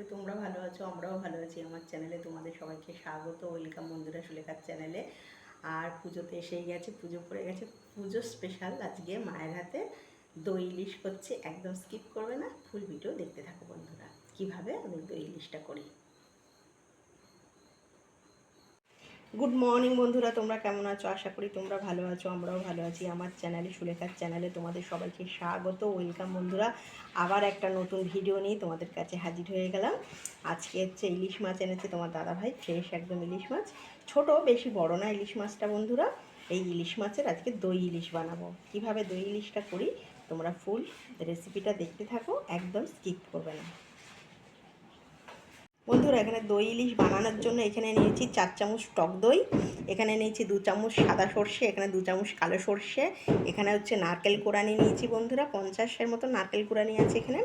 করি তোমরা ভালো আছো, আমরাও ভালো আছি। আমার চ্যানেলে তোমাদের সবাইকে স্বাগত, ওয়েলকাম বন্ধুরা সুলেখার চ্যানেলে। আর পুজোতে এসেই গেছে, পুজো পড়ে গেছে। পুজো স্পেশাল আজকে মায়ের হাতে। দই ইলিশ করছি, একদম স্কিপ করবে না। ফুল ভিডিও দেখতে থাকো বন্ধুরা। কীভাবে আমি দই ইলিশটা করি? গুড মর্নিং বন্ধুরা, তোমরা কেমন আছো? আশা করি তোমরা ভালো আছো, আমরাও ভালো আছি। আমার চ্যানেলে সুলেখার চ্যানেলে তোমাদের সবাইকে স্বাগত ওয়েলকাম বন্ধুরা। আবার একটা নতুন ভিডিও নিয়ে তোমাদের কাছে হাজির হয়ে গেলাম। আজকে হচ্ছে ইলিশ মাছ এনেছে তোমার দাদা ভাই ফ্রেশ একদম ইলিশ মাছ। ছোট, বেশি বড় না ইলিশ মাছটা বন্ধুরা। এই ইলিশ মাছের আজকে দই ইলিশ বানাবো। কীভাবে দই ইলিশটা করি তোমরা ফুল রেসিপিটা দেখতে থাকো, একদম স্কিপ করবে না। বন্ধুরা, এখানে দই ইলিশ বানানোর জন্য এখানে নিয়েছি চার চামচ টক দই, এখানে নিয়েছি দু চামচ সাদা সর্ষে, এখানে দু চামচ কালো সর্ষে, এখানে হচ্ছে নারকেল কোড়ানি নিয়েছি বন্ধুরা, পঞ্চাশের মতো নারকেল কোড়ানি আছে এখানে,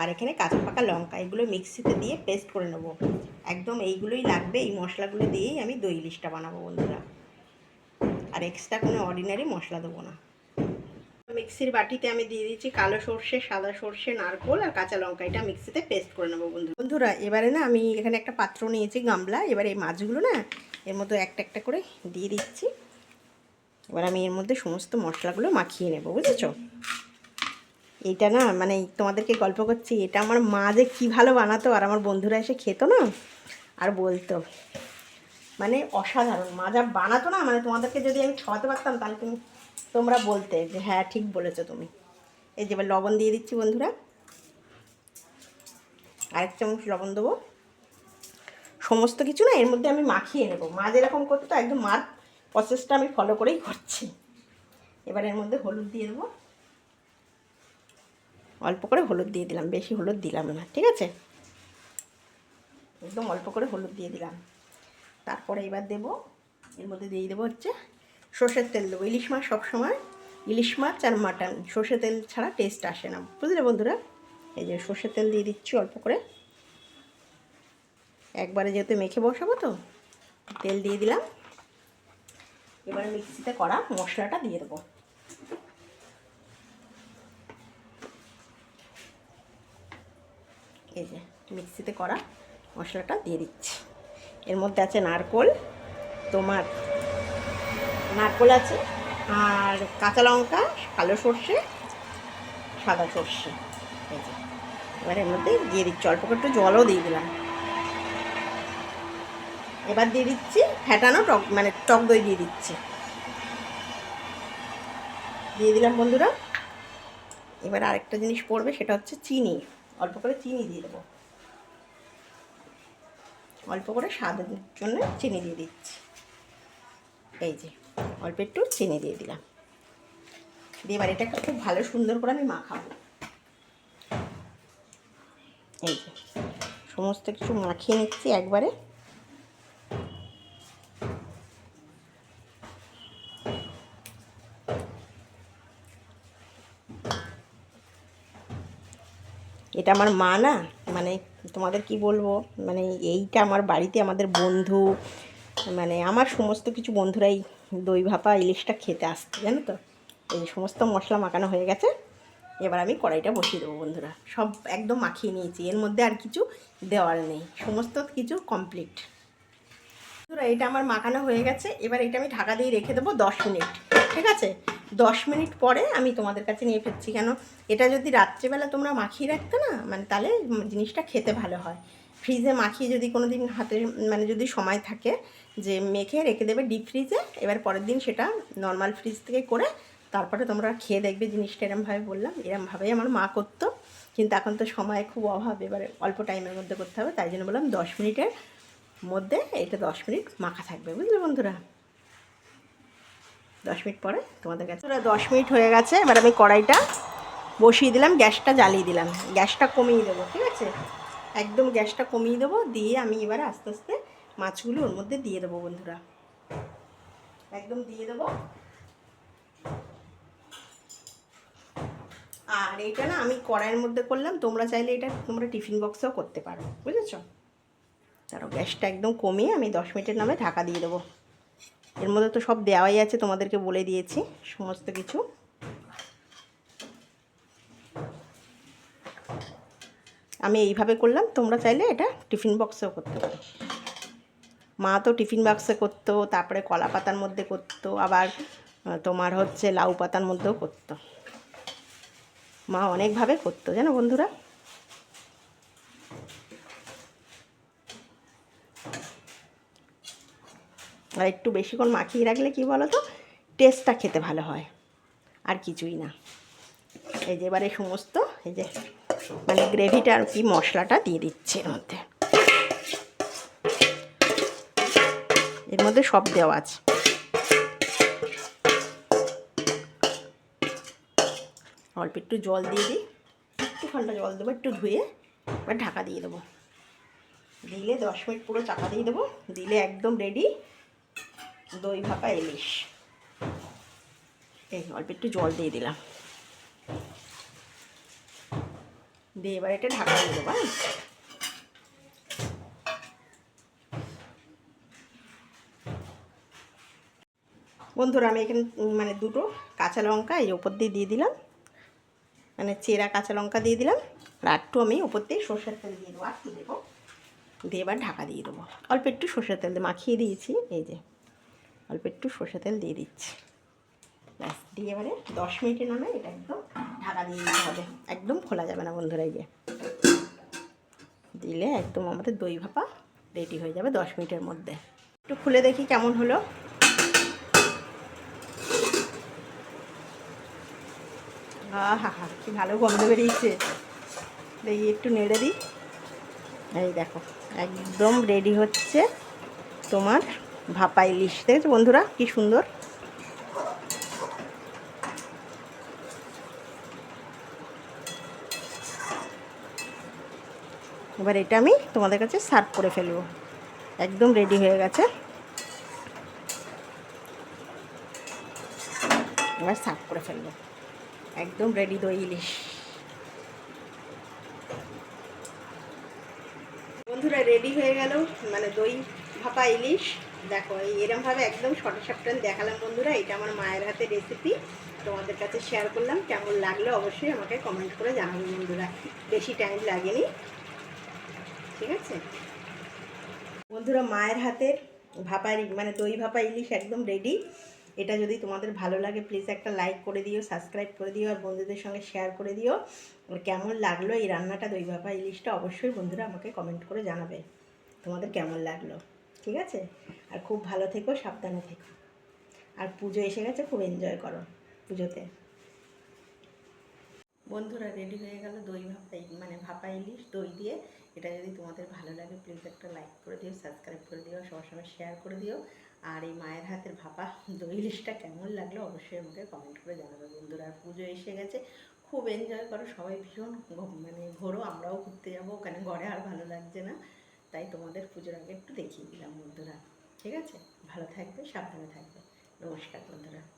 আর এখানে কাঁচা পাকা লঙ্কা, এগুলো মিক্সিতে দিয়ে পেস্ট করে নেব। একদম এইগুলোই লাগবে, এই মশলাগুলো দিয়েই আমি দই ইলিশটা বানাবো বন্ধুরা। আর এক্সট্রা কোনো অর্ডিনারি মশলা দেবো না। মিক্সির বাটিতে আমি দিয়ে দিচ্ছি কালো সর্ষে, সাদা সর্ষে, নারকোল আর কাঁচা লঙ্কা। এটা মিক্সিতে পেস্ট করে নেব বন্ধু বন্ধুরা, এবারে না আমি এখানে একটা পাত্র নিয়েছি গামলা। এবার এই মাছগুলো না এর মধ্যে একটা একটা করে দিয়ে দিচ্ছি। এবার আমি এর মধ্যে সমস্ত মশলাগুলো মাখিয়ে নেব, বুঝেছ? এটা না মানে তোমাদেরকে গল্প করছি, এটা আমার মা যে কী ভালো বানাতো আর আমার বন্ধুরা এসে খেতো না আর বলতো। মানে অসাধারণ, মা যা বানাতো না মানে তোমাদেরকে যদি আমি খাওয়াতে পারতাম তাহলে তুমি তোমরা বলতে, যে হ্যাঁ ঠিক বলেছ তুমি। এই যে এবার লবণ দিয়ে দিচ্ছি বন্ধুরা। আরেক চামচ লবণ দেবো। সমস্ত কিছু না, এর মধ্যে আমি মাখিয়ে নেব। মা যেরকম করতো, একদম মার প্রসেসটা আমি ফলো করেই করছি। এবার এর মধ্যে হলুদ দিয়ে দেবো। অল্প করে হলুদ দিয়ে দিলাম, বেশি হলুদ দিলাম না, ঠিক আছে? একদম অল্প করে হলুদ দিয়ে দিলাম। তারপরে এবার দেবো, এর মধ্যে দিয়ে দেবো হচ্ছে সর্ষের তেল দেবো। ইলিশ মাছ সবসময়, ইলিশ মাছ আর মাটন সর্ষে তেল ছাড়া টেস্ট আসে না। বুঝলে বন্ধুরা? এই যে সর্ষের তেল দিয়ে দিচ্ছি অল্প করে। একবারে যেহেতু মেখে বসাবো তো, তেল দিয়ে দিলাম। এবারে মিক্সিতে করা মশলাটা দিয়ে দেবো। এই যে মিক্সিতে করা মশলাটা দিয়ে দিচ্ছি। এর মধ্যে আছে নারকোল, তোমার নারকোল আছে, আর কাঁচা লঙ্কা, কালো সর্ষে, সাদা সর্ষে। এবার এর মধ্যে দিয়ে দিচ্ছি, অল্প একটু জলও দিয়ে দিলাম। এবার দিয়ে দিচ্ছি ফ্যাটানো টক মানে টক দই দিয়ে দিচ্ছি। দিয়ে দিলাম বন্ধুরা। এবার আরেকটা জিনিস পড়বে, সেটা হচ্ছে চিনি। অল্প করে চিনি দিয়ে দেবো। অল্প করে স্বাদের জন্য চিনি দিয়ে দিচ্ছি। এই যে অল্প একটু চিনি দিয়ে দিলাম। দিয়ে এবার এটাকে খুব ভালো সুন্দর করে আমি মাখাবো। এই যে, সমস্ত কিছু মাখিয়ে নিচ্ছি একবারে। এটা আমার মা না মানে তোমাদের কি বলব মানে এইটা আমার বাড়িতে আমাদের বন্ধু মানে আমার সমস্ত কিছু বন্ধুরাই দই ভাপা, ইলিশটা খেতে আসছে, জানো তো? এই সমস্ত মশলা মাখানো হয়ে গেছে। এবার আমি কড়াইটা বসিয়ে দেবো, বন্ধুরা। সব একদম মাখিয়ে নিয়েছি। এর মধ্যে আর কিছু দেওয়ার নেই। সমস্ত কিছু কমপ্লিট বন্ধুরা, এটা আমার মাখানো হয়ে গেছে। এবার এটা আমি ঢাকা দিয়ে রেখে দেবো দশ মিনিট। ঠিক আছে? দশ মিনিট পরে আমি তোমাদের কাছে নিয়ে ফিরছি। কেন? এটা যদি রাত্রেবেলা তোমরা মাখিয়ে রাখতে না মানে তাহলে জিনিসটা খেতে ভালো হয়। ফ্রিজে মাখিয়ে যদি কোনো দিন হাতে মানে যদি সময় থাকে যে মেখে রেখে দেবে ডিপ ফ্রিজে এবার পরের দিন সেটা নর্মাল ফ্রিজ থেকে করে তারপরে তোমরা খেয়ে দেখবে জিনিসটা এরমভাবে বললাম, এরমভাবেই আমার মা করতো। কিন্তু এখন তো সময় খুব অভাব, এবারে অল্প টাইমের মধ্যে করতে হবে, তাই জন্য বললাম দশ মিনিটের মধ্যে এটা দশ মিনিট মাখা থাকবে, বুঝলে বন্ধুরা? দশ মিনিট পরে তোমাদের কাছে। ওরা দশ মিনিট হয়ে গেছে, এবার আমি কড়াইটা বসিয়ে দিলাম, গ্যাসটা জ্বালিয়ে দিলাম, গ্যাসটা কমিয়ে দেবো, ঠিক আছে? একদম গ্যাসটা কমিয়ে দেবো, দিয়ে আমি এবারে আস্তে আস্তে মাছগুলো ওর মধ্যে দিয়ে দেবো বন্ধুরা। একদম দিয়ে দেবো। আর এটা না আমি কড়াইয়ের মধ্যে করলাম, তোমরা চাইলে এটা তোমরা টিফিন বক্সেও করতে পারো, বুঝেছ? তারও গ্যাসটা একদম কমিয়ে আমি দশ মিনিটের নামে ঢাকা দিয়ে দেবো। এর মধ্যে তো সব দেওয়াই আছে, তোমাদেরকে বলে দিয়েছি, সমস্ত কিছু। আমি এইভাবে করলাম, তোমরা চাইলে এটা টিফিন বক্সেও করতে পারো। মা তো টিফিন বক্সে করতো, তারপরে কলা পাতার মধ্যে করতো, আবার তোমার হচ্ছে লাউ পাতার মধ্যেও করতো। মা অনেকভাবে করতো, জানো বন্ধুরা? আর একটু বেশিক্ষণ মাখিয়ে রাখলে কি বলো তো টেস্টটা খেতে ভালো হয়, আর কিছুই না। এই যে এবারে সমস্ত, এই যে মানে গ্রেভিটা আর কি মশলাটা দিয়ে দিচ্ছে এর মধ্যে। এর মধ্যে সব দেওয়া আছে। অল্প একটু জল দিয়ে দিই। একটু একটুখানটা জল দেবো, একটু ধুয়ে এবার ঢাকা দিয়ে দেবো। দিলে দশ মিনিট পুরো চাকা দিয়ে দেবো। দিলে একদম রেডি দই ভাপা, ইলিশ। এই অল্প একটু জল দিয়ে দিলাম। দিয়ে এবার এটা ঢাকা দিয়ে দেবো হ্যাঁ? বন্ধুরা, আমি এখানে মানে দুটো কাঁচা লঙ্কা এই ওপর দিয়ে দিয়ে দিলাম। মানে চেরা কাঁচা লঙ্কা দিয়ে দিলাম। আর একটু আমি ওপর দিয়ে সর্ষের তেল দিয়ে দেবো আর একটু দেবো। দিয়ে এবার ঢাকা দিয়ে দেবো। অল্প একটু সর্ষের তেল মাখিয়ে দিয়েছি, এই যে। অল্প একটু সর্ষের তেল দিয়ে দিচ্ছি। ব্যাস, দিয়ে এবারে দশ মিনিটের নামে এটা একদম ঢাকা দিয়ে দিতে হবে। একদম খোলা যাবে না বন্ধুরা এই যে। দিলে একদম আমাদের দই ভাপা রেডি হয়ে যাবে দশ মিনিটের মধ্যে। একটু খুলে দেখি কেমন হলো। আহা হা কি ভালো গন্ধ বেরিয়েছে। দেখি একটু নেড়ে দিই। এই দেখো, একদম রেডি হচ্ছে তোমার ভাপা ইলিশ। দেখেছ বন্ধুরা কি সুন্দর? এবার এটা আমি তোমাদের কাছে সার্ভ করে ফেলব। একদম রেডি হয়ে গেছে। এবার সার্ভ করে ফেলব। একদম রেডি দই ইলিশ। বন্ধুরা রেডি হয়ে গেল। মানে দই ভাপা ইলিশ। দেখো, এই এরমভাবে একদম শর্ট শর্টান দেখালাম বন্ধুরা। এটা আমার মায়ের হাতে রেসিপি তোমাদের কাছে শেয়ার করলাম। কেমন লাগল অবশ্যই আমাকে কমেন্ট করে জানাব বন্ধুরা। বেশি টাইম লাগেনি। ঠিক আছে? বন্ধুরা, মায়ের হাতের ভাপা মানে দই ভাপা ইলিশ একদম রেডি এটা যদি তোমাদের ভালো লাগে প্লিজ একটা লাইক করে দিও সাবস্ক্রাইব করে দিও, আর বন্ধুদের সঙ্গে শেয়ার করে দিও। কেমন লাগল এই রান্নাটা, দই ভাপা ইলিশটা? অবশ্যই বন্ধুরা আমাকে কমেন্ট করে জানাবে। তোমাদের কেমন লাগল? ঠিক আছে? আর খুব ভালো থেকো, সাবধানে থেকো। আর পুজো এসে গেছে, খুব এনজয় করো পুজোতে। বন্ধুরা রেডি হয়ে গেল দই ভাপা মানে ভাপা ইলিশ দই দিয়ে। এটা যদি তোমাদের ভালো লাগে প্লিজ একটা লাইক করে দিও সাবস্ক্রাইব করে দিও, সবার সঙ্গে শেয়ার করে দিও। আর এই মায়ের হাতের ভাপা, দই ইলিশটা কেমন লাগল অবশ্যই আমাকে কমেন্ট করে জানাবে বন্ধুরা। আর পুজো এসে গেছে, খুব এনজয় করো, সবাই ভীষণ মানে ঘোরো, আমরাও ঘুরতে যাব, ওখানে ঘরে আর ভালো লাগছে না। তাই তোমাদের পুজোর আগে একটু দেখিয়ে দিলাম বন্ধুরা। ঠিক আছে? ভালো থাকবে, সাবধানে থাকবে। নমস্কার বন্ধুরা।